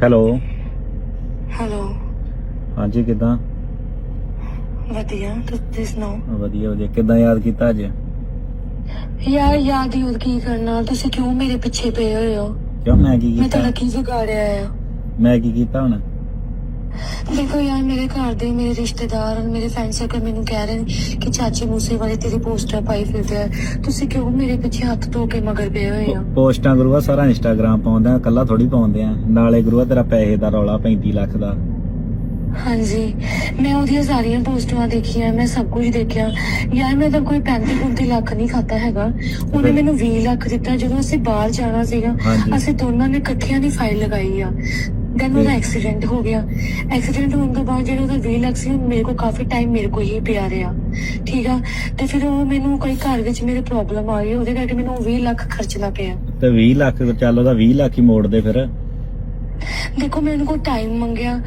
Hello hello ਹਾਂਜੀ ਕਿਦਾਂ? ਵਧੀਆ ਤੁਸੀਂ ਸੁਣਾਓ? ਵਧੀਆ ਵਧੀਆ। ਕਿਦਾਂ ਯਾਦ ਕੀਤਾ ਅੱਜ? ਯਾਰ ਯਾਦ ਯੂਦ ਕੀ ਕਰਨਾ? ਤੁਸੀਂ ਕਿਉਂ ਮੇਰੇ ਪਿੱਛੇ ਪਏ ਹੋਏ ਹੋ? ਕਿਉਂ? ਮੈਂ ਕੀ ਮੈਂ ਕੀਤਾ? ਤਾਂ ਕੀ ਵਿਗਾੜਿਆ ਆ ਮੈਂ ਕੀ ਕੀਤਾ ਹੁਣ? ਦੇਖੋ ਯਾਰ ਮੇਰੇ ਘਰ ਦੇ ਮੇਰੇ ਰਿਸ਼ਤੇਦਾਰ ਔਰ ਮੇਰੇ ਫਰੈਂਡ ਸਰਕਲ ਮੈਨੂੰ ਕਹਿ ਰਹੇ ਨੇ ਕਿ ਚਾਚੀ ਮੂਸੇ ਵਾਲੇ ਤੇਰੀ ਪੋਸਟਰ ਪਾਈ ਫਿਰਦੇ ਆ। ਤੁਸੀਂ ਕਿਉਂ ਮੇਰੇ ਪਿੱਛੇ ਹੱਥ ਧੋ ਕੇ ਮਗਰ ਪਏ ਹੋਏ ਹੋ? ਪੋਸਟਾਂ ਗੁਰੂਆ ਸਾਰਾ ਇੰਸਟਾਗ੍ਰਾਮ ਪਾਉਂਦਾ ਕੱਲਾ ਥੋੜੀ ਪਾਉਂਦੇ ਆ। ਨਾਲੇ ਗੁਰੂਆ ਤੇਰਾ ਪੈਸੇ ਦਾ ਰੌਲਾ 35 ਲੱਖ ਦਾ। ਹਾਂਜੀ। ਮੈਂ ਉਹਦੀਆਂ ਸਾਰੀਆਂ ਪੋਸਟਾਂ ਦੇਖੀਆਂ ਮੈਂ ਸਭ ਕੁਝ ਦੇਖਿਆ। ਯਾਰ ਮੈਂ ਤਾਂ ਕੋਈ 35 35 ਲੱਖ ਨਹੀਂ ਖਾਤਾ ਹੈਗਾ। ਉਹਨੇ ਮੈਨੂੰ 20 ਲੱਖ ਦਿੱਤਾ ਜਦੋਂ ਅਸੀਂ ਬਾਹਰ ਜਾਣਾ ਸੀਗਾ। ਹਾਂਜੀ। ਅਸੀਂ ਦੋਨਾਂ ਨੇ ਇਕੱਠਿਆਂ ਦੀ ਫਾਈਲ ਲਗਾਈ ਆ। ਦੈਨ ਉਹਦਾ ਐਕਸੀਡੈਂਟ ਹੋ ਗਿਆ। ਐਕਸੀਡੈਂਟ ਹੋਣ ਤੋਂ ਬਾਅਦ ਜਿਹੜਾ ਉਹਦਾ 20 ਲੱਖ ਸੀ ਉਹ ਮੇਰੇ ਕੋਲ ਕਾਫੀ ਟਾਈਮ ਮੇਰੇ ਕੋਲ ਹੀ ਪਿਆ ਰਿਹਾ। ਠੀਕ ਆ? ਤੇ ਫਿਰ ਉਹ ਮੈਨੂੰ ਕੋਈ ਘਰ ਵਿੱਚ ਮੇਰੇ ਪ੍ਰੋਬਲਮ ਆ ਗਈ ਉਹਦੇ ਕਰਕੇ ਮੈਨੂੰ ਉਹ 20 ਲੱਖ ਖਰਚਣਾ ਪਿਆ। ਤੇ 20 ਲੱਖ ਚੱਲ ਉਹਦਾ 20 ਲੱਖ ਹੀ ਮੋੜ ਦੇ ਫਿਰ। ਦੇਖੋ ਮੈਂ ਉਹਨਾਂ ਕੋਲ ਟਾਈਮ ਮੰਗਿਆ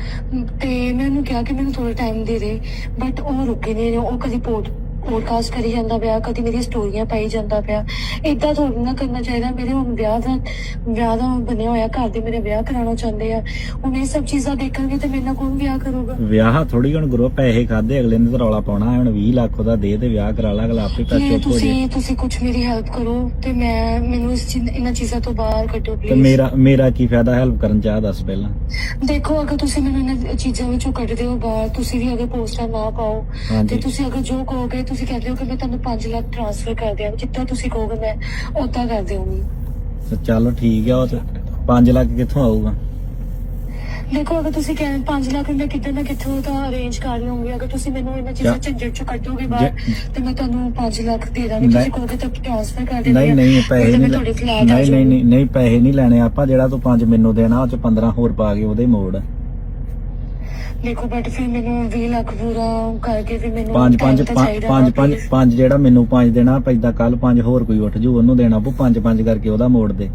ਤੇ ਮੈਂ ਉਹਨੂੰ ਕਿਹਾ ਕਿ ਮੈਨੂੰ ਥੋੜਾ ਟਾਈਮ ਦੇ ਦੇ ਬਟ ਉਹ ਰੁਕੇ ਨਹੀਂ ਉਹ ਕਦੀ ਪੋਡ ਪੋਡਕਾਸਟ ਕਰੀ ਜਾਂਦਾ ਪਿਆ ਕਦੀ ਮੇਰੀਆਂ ਸਟੋਰੀਆਂ ਪਾਈ ਜਾਂਦਾ ਪਿਆ। ਇਦਾਂ ਥੋੜੀ ਨਾ ਕਰਨਾ ਚਾਹੀਦਾ ਮੇਰੇ ਹੁਣ ਵਿਆਹ ਦਾ ਵਿਆਹ ਦਾ ਬਣਿਆ ਹੋਇਆ ਘਰ ਦੇ ਮੇਰੇ ਵਿਆਹ ਕਰਾਉਣਾ ਚਾਹੁੰਦੇ ਆ। ਹੁਣ ਇਹ ਸਭ ਚੀਜ਼ਾਂ ਦੇਖਣਗੇ ਤੇ ਮੇਰੇ ਨਾਲ ਕੌਣ ਵਿਆਹ ਕਰੂਗਾ? ਵਿਆਹ ਥੋੜੀ ਹੁਣ ਗੁਰੂਆ ਪੈਸੇ ਖਾਦੇ ਅਗਲੇ ਨੇ ਤਾਂ ਰੌਲਾ ਪਾਉਣਾ ਹੁਣ 20 ਲੱਖ ਉਹਦਾ ਦੇ ਤੇ ਵਿਆਹ ਕਰਾ ਲਾ ਅਗਲਾ ਆਪੇ ਚੁੱਪ ਹੋ ਜੇ ਤੁਸੀਂ ਤੁਸੀਂ ਕੁਝ ਮੇਰੀ ਹੈਲਪ ਕਰੋ ਤੇ ਮੈਂ ਮੈਨੂੰ ਇਸ ਚੀਜ਼ ਇਹਨਾਂ ਚੀਜ਼ਾਂ ਤੋਂ ਬਾਹਰ ਕੱਢੋ ਤੇ ਪਲੀਜ਼ ਮੇਰਾ ਮੇਰਾ ਕੀ ਫਾਇਦਾ ਹੈਲਪ ਕਰਨ ਚਾਹ ਦੱਸ ਪਹਿਲਾਂ। ਦੇਖੋ ਅਗਰ ਤੁਸੀਂ ਮੈਨੂੰ ਇਹਨਾਂ ਚੀਜ਼ਾਂ ਵਿੱਚੋਂ ਕੱਢਦੇ ਹੋ ਬਾਹਰ ਤੁਸੀਂ ਵੀ ਅਗਰ ਪੋਸਟਰ ਨਾ ਪਾਓ ਤੇ ਤੁਸੀਂ ਅਗਰ ਜੋ ਕਹੋਗੇ ਤੁਸੀਂ ਕਹਿੰਦੇ ਹੋ ਕਿ ਮੈਂ ਤੁਹਾਨੂੰ 5 ਲੱਖ ਟ੍ਰਾਂਸਫਰ ਕਰ ਦਿਆਂ ਜਿੱਦਾਂ ਤੁਸੀਂ ਕਹੋਗੇ ਮੈਂ ਉਦਾਂ ਕਰ ਦੇਵਾਂਗੀ ਤੇ ਚੱਲ ਠੀਕ ਆ ਉਹ ਤੇ। 5 ਲੱਖ ਕਿੱਥੋਂ ਆਊਗਾ? ਦੇਖੋ ਅਗਰ ਤੁਸੀਂ ਕਹਿੰਦੇ 5 ਲੱਖ ਮੈਂ ਕਿੱਦਾਂ ਨਾ ਕਿੱਥੋਂ ਤਾਂ ਅਰੇਂਜ ਕਰ ਲਵਾਂਗੀ ਅਗਰ ਤੁਸੀਂ ਮੈਨੂੰ ਇਹਨਾਂ ਚੀਜ਼ਾਂ? ਝੰਜਟ ਚੋਂ ਕੱਢੋਗੇ ਬਾਹਰ ਤੇ ਮੈਂ ਤੁਹਾਨੂੰ 5 ਲੱਖ ਦੇ ਦਾਂਗੀ। ਤੁਸੀਂ ਕਹੋਗੇ ਤਾਂ ਟ੍ਰਾਂਸਫਰ ਕਰ ਦੇਵਾਂਗੀ ਨਹੀਂ ਨਹੀਂ ਪੈਸੇ ਨਹੀਂ ਨਹੀਂ ਨਹੀਂ ਪੈਸੇ ਨਹੀਂ ਲੈਣੇ। ਆਪਾਂ ਜਿਹੜਾ ਤੂੰ 5 ਮੈਨੂੰ ਦੇਣਾ ਉਹ ਚ 15 ਹੋਰ ਪਾ ਕੇ ਉਹਦੇ ਮੋੜ। ਦੇਖੋ ਬਟ ਫਿਰ ਮੈਨੂੰ 20 ਲੱਖ ਪੂਰਾ ਕਰਕੇ ਫਿਰ ਮੈਨੂੰ 5 5 time ਤਾਂ ਚਾਹੀਦਾ 5 ਨਾ, 5 please। 5 ਜਿਹੜਾ ਮੈਨੂੰ 5 ਦੇਣਾ ਪੈਂਦਾ ਕੱਲ 5 ਹੋਰ ਕੋਈ ਉੱਠ ਜੂ ਉਹਨੂੰ ਦੇਣਾ ਪਊ 5 5 ਕਰਕੇ ਉਹਦਾ ਮੋੜ ਦੇ।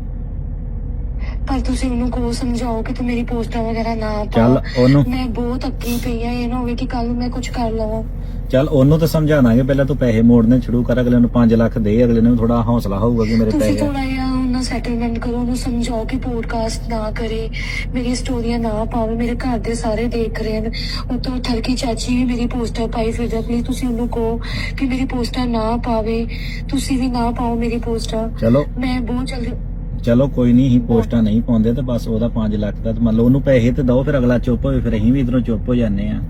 ਪਰ ਤੁਸੀਂ ਉਹਨੂੰ ਕੋ ਸਮਝਾਓ ਕਿ ਤੂੰ ਮੇਰੀ ਪੋਸਟਾਂ ਵਗੈਰਾ ਨਾ ਪਾ। ਚੱਲ ਉਹਨੂੰ ਮੈਂ ਬਹੁਤ ਅੱਕੀ ਪਈ ਆ ਇਹ ਨਾ ਹੋਵੇ ਕਿ ਕੱਲ ਮੈਂ ਕੁਝ ਕਰ ਲਵਾਂ। ਚੱਲ ਉਹਨੂੰ ਤਾਂ ਸਮਝਾ ਦਾਂਗੇ ਪਹਿਲਾਂ ਤੂੰ ਪੈਸੇ ਮੋੜਨੇ ਸ਼ੁਰੂ ਕਰ ਅਗਲੇ ਨੂੰ 5 ਲੱਖ ਦੇ ਅਗਲੇ ਨੂੰ ਥੋੜਾ ਹੌਸਲਾ ਹੋਊਗਾ ਕਿ ਮੇਰੇ ਤੁਸੀਂ ਪੈਸੇ ਥੋੜਾ ਜਿਹਾ ਉਹਨਾਂ ਸੈਟਲਮੈਂਟ ਕਰੋ ਉਹਨੂੰ ਸਮਝਾਓ ਕਿ ਪੋਡਕਾਸਟ ਨਾ ਕਰੇ ਮੇਰੀ ਸਟੋਰੀਆਂ ਨਾ ਪਾਵੇ ਮੇਰੇ ਘਰ ਦੇ ਸਾਰੇ ਦੇਖ ਰਹੇ ਨੇ ਉਤੋਂ ਠਰਕੀ ਚਾਚੀ ਵੀ ਮੇਰੀ ਪੋਸਟਰ ਪਾਈ ਫਿਰਦਾ ਪਲੀਜ਼ ਤੁਸੀਂ ਉਹਨੂੰ ਕਹੋ ਕਿ ਮੇਰੀ ਪੋਸਟਰ ਨਾ ਪਾਵੇ ਤੁਸੀਂ ਵੀ ਨਾ ਪਾਓ ਮੇਰੀ ਪੋਸਟਰ ਚਲੋ। ਮੈਂ ਬਹੁਤ ਜਲਦੀ ਚਲੋ ਕੋਈ ਨਹੀਂ ਹੀ ਪੋਸਟਾਂ ਨਹੀਂ ਪਾਉਂਦੇ ਤੇ ਬਸ ਉਹਦਾ 5 ਲੱਖ ਦਾ ਤੇ ਮੰਨ ਲਓ ਉਹਨੂੰ ਪੈਸੇ ਤੇ ਦਓ ਫਿਰ ਅਗਲਾ ਚੁੱਪ ਹੋਵੇ ਫਿਰ ਅਸੀਂ ਵੀ ਇਧਰੋਂ ਚੁੱਪ ਹੋ ਜਾਂਦੇ ਆ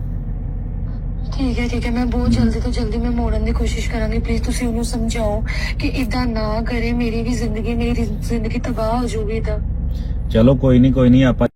ਠੀਕ ਹੈ ਠੀਕ ਹੈ। ਮੈਂ ਬਹੁਤ ਜਲਦੀ ਤੋਂ ਜਲਦੀ ਮੈਂ ਮੋੜਨ ਦੀ ਕੋਸ਼ਿਸ਼ ਕਰਾਂਗੀ। ਪਲੀਜ਼ ਤੁਸੀਂ ਉਹਨੂੰ ਸਮਝਾਓ ਕਿ ਇਦਾਂ ਨਾ ਕਰੇ। ਮੇਰੀ ਵੀ ਜ਼ਿੰਦਗੀ, ਮੇਰੀ ਜ਼ਿੰਦਗੀ ਤਬਾਹ ਹੋ ਜਾਊਗੀ ਤਾਂ ਚਲੋ, ਕੋਈ ਨਹੀਂ ਕੋਈ ਨਹੀਂ ਆਪਾਂ